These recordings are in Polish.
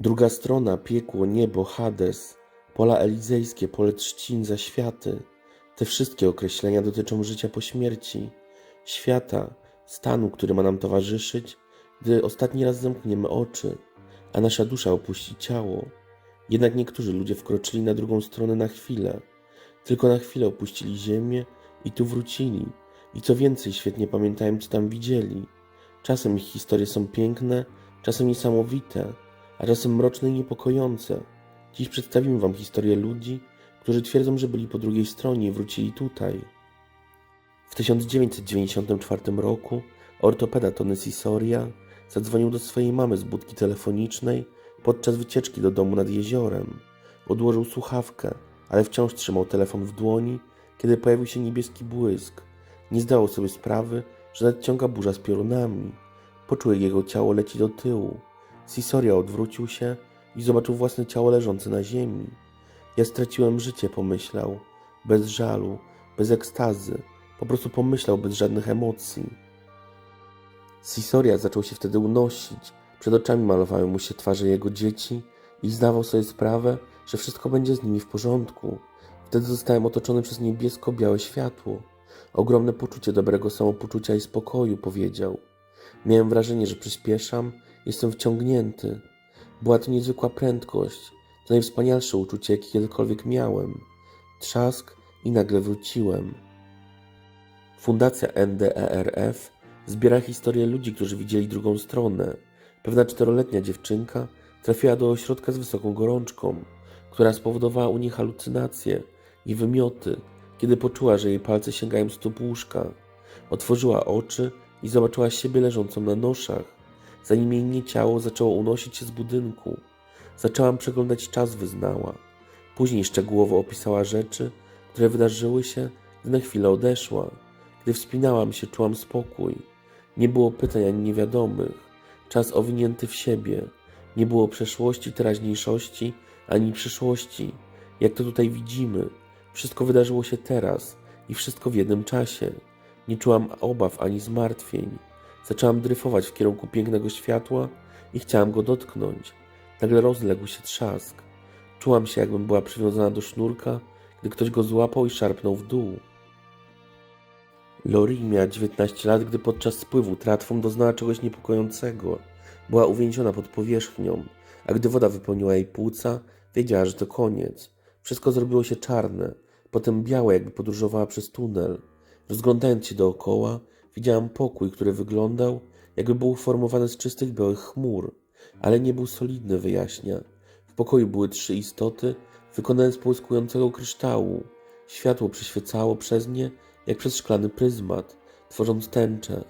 Druga strona, piekło, niebo, Hades, pola elizejskie, pole trzcin, zaświaty. Te wszystkie określenia dotyczą życia po śmierci, świata, stanu, który ma nam towarzyszyć, gdy ostatni raz zamkniemy oczy, a nasza dusza opuści ciało. Jednak niektórzy ludzie wkroczyli na drugą stronę na chwilę, tylko na chwilę opuścili ziemię i tu wrócili. I co więcej, świetnie pamiętają, co tam widzieli. Czasem ich historie są piękne, czasem niesamowite, a czasem mroczne i niepokojące. Dziś przedstawimy Wam historię ludzi, którzy twierdzą, że byli po drugiej stronie i wrócili tutaj. W 1994 roku ortopeda Tony Sisoria zadzwonił do swojej mamy z budki telefonicznej podczas wycieczki do domu nad jeziorem. Odłożył słuchawkę, ale wciąż trzymał telefon w dłoni, kiedy pojawił się niebieski błysk. Nie zdawał sobie sprawy, że nadciąga burza z piorunami. Poczuł, jak jego ciało leci do tyłu. Sisoria odwrócił się i zobaczył własne ciało leżące na ziemi. Ja straciłem życie, pomyślał. Bez żalu, bez ekstazy. Po prostu pomyślał bez żadnych emocji. Sisoria zaczął się wtedy unosić. Przed oczami malowały mu się twarze jego dzieci i zdawał sobie sprawę, że wszystko będzie z nimi w porządku. Wtedy zostałem otoczony przez niebiesko-białe światło. Ogromne poczucie dobrego samopoczucia i spokoju, powiedział. Miałem wrażenie, że przyspieszam, jestem wciągnięty. Była to niezwykła prędkość. To najwspanialsze uczucie, jakie kiedykolwiek miałem. Trzask i nagle wróciłem. Fundacja NDERF zbiera historie ludzi, którzy widzieli drugą stronę. Pewna czteroletnia dziewczynka trafiła do ośrodka z wysoką gorączką, która spowodowała u niej halucynacje i wymioty, kiedy poczuła, że jej palce sięgają stóp łóżka. Otworzyła oczy i zobaczyła siebie leżącą na noszach, zanim jej nie ciało zaczęło unosić się z budynku. Zaczęłam przeglądać czas, wyznała. Później szczegółowo opisała rzeczy, które wydarzyły się, gdy na chwilę odeszła. Gdy wspinałam się, czułam spokój. Nie było pytań ani niewiadomych. Czas owinięty w siebie. Nie było przeszłości, teraźniejszości, ani przyszłości. Jak to tutaj widzimy, wszystko wydarzyło się teraz i wszystko w jednym czasie. Nie czułam obaw ani zmartwień. Zaczęłam dryfować w kierunku pięknego światła i chciałam go dotknąć. Nagle rozległ się trzask. Czułam się, jakbym była przywiązana do sznurka, gdy ktoś go złapał i szarpnął w dół. Lori miała 19 lat, gdy podczas spływu tratwą doznała czegoś niepokojącego. Była uwięziona pod powierzchnią, a gdy woda wypełniła jej płuca, wiedziała, że to koniec. Wszystko zrobiło się czarne, potem białe, jakby podróżowała przez tunel. Rozglądając się dookoła, widziałam pokój, który wyglądał, jakby był uformowany z czystych białych chmur, ale nie był solidny, wyjaśnia. W pokoju były trzy istoty, wykonane z połyskującego kryształu. Światło przyświecało przez nie, jak przez szklany pryzmat, tworząc tęczę.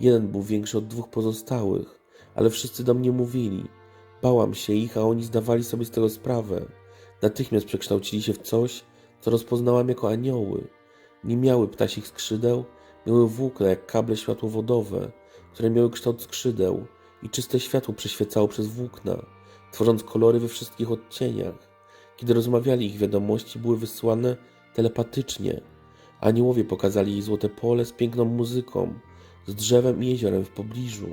Jeden był większy od dwóch pozostałych, ale wszyscy do mnie mówili. Bałam się ich, a oni zdawali sobie z tego sprawę. Natychmiast przekształcili się w coś, co rozpoznałam jako anioły. Nie miały ptasich skrzydeł, miały włókna jak kable światłowodowe, które miały kształt skrzydeł i czyste światło przeświecało przez włókna, tworząc kolory we wszystkich odcieniach. Kiedy rozmawiali, ich wiadomości były wysyłane telepatycznie. Aniołowie pokazali jej złote pole z piękną muzyką, z drzewem i jeziorem w pobliżu.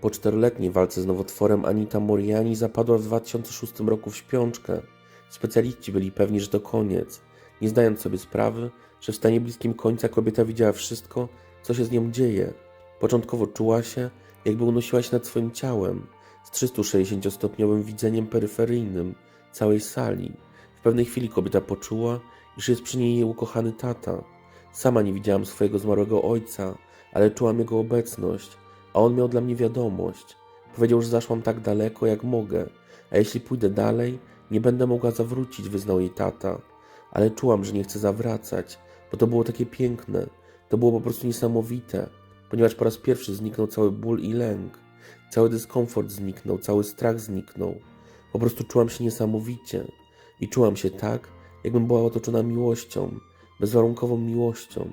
Po czteroletniej walce z nowotworem Anita Moriani zapadła w 2006 roku w śpiączkę. Specjaliści byli pewni, że to koniec, nie zdając sobie sprawy, że w stanie bliskim końca kobieta widziała wszystko, co się z nią dzieje. Początkowo czuła się, jakby unosiła się nad swoim ciałem, z 360-stopniowym widzeniem peryferyjnym całej sali. W pewnej chwili kobieta poczuła, iż jest przy niej jej ukochany tata. Sama nie widziałam swojego zmarłego ojca, ale czułam jego obecność, a on miał dla mnie wiadomość. Powiedział, że zaszłam tak daleko, jak mogę, a jeśli pójdę dalej, nie będę mogła zawrócić, wyznał jej tata. Ale czułam, że nie chcę zawracać, bo to było takie piękne. To było po prostu niesamowite, ponieważ po raz pierwszy zniknął cały ból i lęk. Cały dyskomfort zniknął, cały strach zniknął. Po prostu czułam się niesamowicie. I czułam się tak, jakbym była otoczona miłością, bezwarunkową miłością.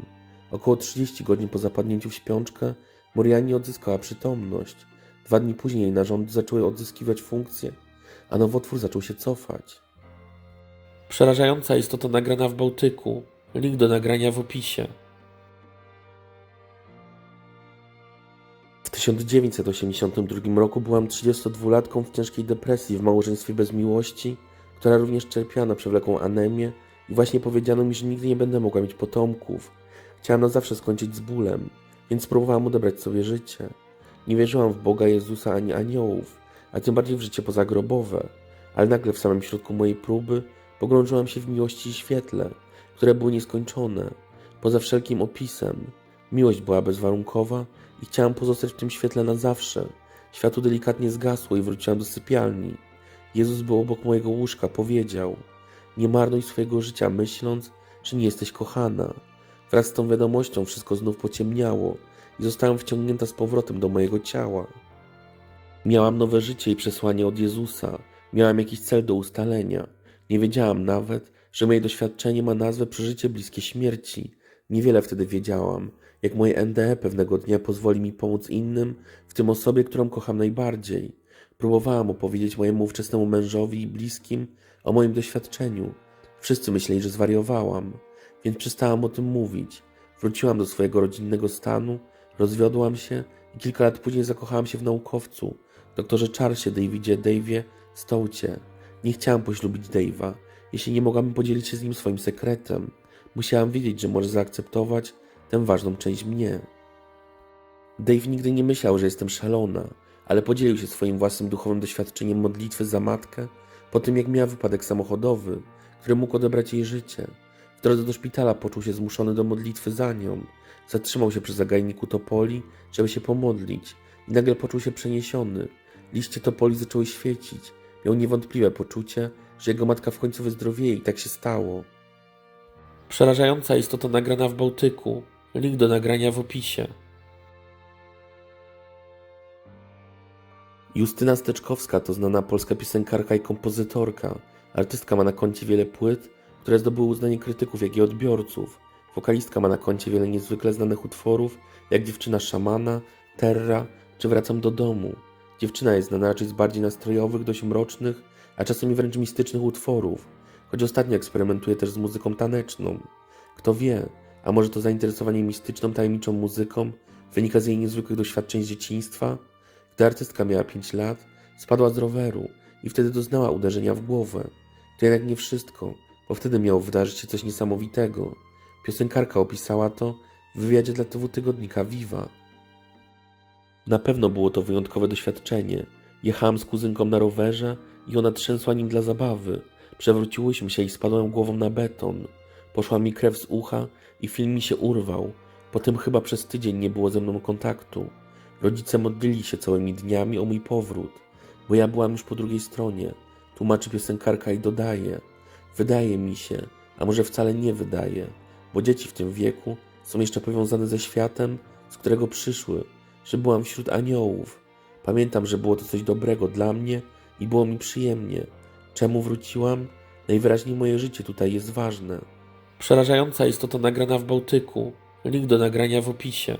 Około 30 godzin po zapadnięciu w śpiączkę Moriani odzyskała przytomność. Dwa dni później jej narządy zaczęły odzyskiwać funkcję, a nowotwór zaczął się cofać. Przerażająca istota nagrana w Bałtyku. Link do nagrania w opisie. W W 1982 roku byłam 32-latką w ciężkiej depresji, w małżeństwie bez miłości, która również cierpiała na przewlekłą anemię i właśnie powiedziano mi, że nigdy nie będę mogła mieć potomków. Chciałam na zawsze skończyć z bólem, więc spróbowałam odebrać sobie życie. Nie wierzyłam w Boga, Jezusa ani aniołów, a tym bardziej w życie pozagrobowe, ale nagle w samym środku mojej próby pogrążyłam się w miłości i świetle, które były nieskończone, poza wszelkim opisem. Miłość była bezwarunkowa i chciałam pozostać w tym świetle na zawsze. Światło delikatnie zgasło i wróciłam do sypialni. Jezus był obok mojego łóżka, powiedział: Nie marnuj swojego życia, myśląc, że nie jesteś kochana. Wraz z tą wiadomością wszystko znów pociemniało i zostałam wciągnięta z powrotem do mojego ciała. Miałam nowe życie i przesłanie od Jezusa. Miałam jakiś cel do ustalenia. Nie wiedziałam nawet, że moje doświadczenie ma nazwę przeżycie bliskie śmierci. Niewiele wtedy wiedziałam, jak moje NDE pewnego dnia pozwoli mi pomóc innym, w tym osobie, którą kocham najbardziej. Próbowałam opowiedzieć mojemu ówczesnemu mężowi i bliskim o moim doświadczeniu. Wszyscy myśleli, że zwariowałam, więc przestałam o tym mówić. Wróciłam do swojego rodzinnego stanu, rozwiodłam się i kilka lat później zakochałam się w naukowcu, doktorze Charlesie Davidzie Dave'ie Stoucie. Nie chciałam poślubić Dave'a, jeśli nie mogłam podzielić się z nim swoim sekretem. Musiałam wiedzieć, że może zaakceptować tę ważną część mnie. Dave nigdy nie myślał, że jestem szalona, ale podzielił się swoim własnym duchowym doświadczeniem modlitwy za matkę po tym, jak miała wypadek samochodowy, który mógł odebrać jej życie. W drodze do szpitala poczuł się zmuszony do modlitwy za nią. Zatrzymał się przy zagajniku topoli, żeby się pomodlić i nagle poczuł się przeniesiony. Liście topoli zaczęły świecić. Miał niewątpliwe poczucie, że jego matka w końcu wyzdrowieje i tak się stało. Przerażająca istota nagrana w Bałtyku. Link do nagrania w opisie. Justyna Steczkowska to znana polska piosenkarka i kompozytorka. Artystka ma na koncie wiele płyt, które zdobyły uznanie krytyków, jak i odbiorców. Wokalistka ma na koncie wiele niezwykle znanych utworów, jak Dziewczyna Szamana, Terra czy Wracam do domu. Dziewczyna jest znana raczej z bardziej nastrojowych, dość mrocznych, a czasami wręcz mistycznych utworów, choć ostatnio eksperymentuje też z muzyką taneczną. Kto wie, a może to zainteresowanie mistyczną, tajemniczą muzyką wynika z jej niezwykłych doświadczeń z dzieciństwa? Gdy artystka miała 5 lat, spadła z roweru i wtedy doznała uderzenia w głowę. To jednak nie wszystko, bo wtedy miało wydarzyć się coś niesamowitego. Piosenkarka opisała to w wywiadzie dla TV tygodnika Viva. Na pewno było to wyjątkowe doświadczenie. Jechałam z kuzynką na rowerze i ona trzęsła nim dla zabawy. Przewróciłyśmy się i spadłem głową na beton. Poszła mi krew z ucha i film mi się urwał. Potem chyba przez tydzień nie było ze mną kontaktu. Rodzice modlili się całymi dniami o mój powrót, bo ja byłam już po drugiej stronie. Tłumaczy piosenkarka i dodaje. Wydaje mi się, a może wcale nie wydaje, bo dzieci w tym wieku są jeszcze powiązane ze światem, z którego przyszły, że byłam wśród aniołów. Pamiętam, że było to coś dobrego dla mnie i było mi przyjemnie. Czemu wróciłam? Najwyraźniej moje życie tutaj jest ważne. Przerażająca istota nagrana w Bałtyku. Link do nagrania w opisie.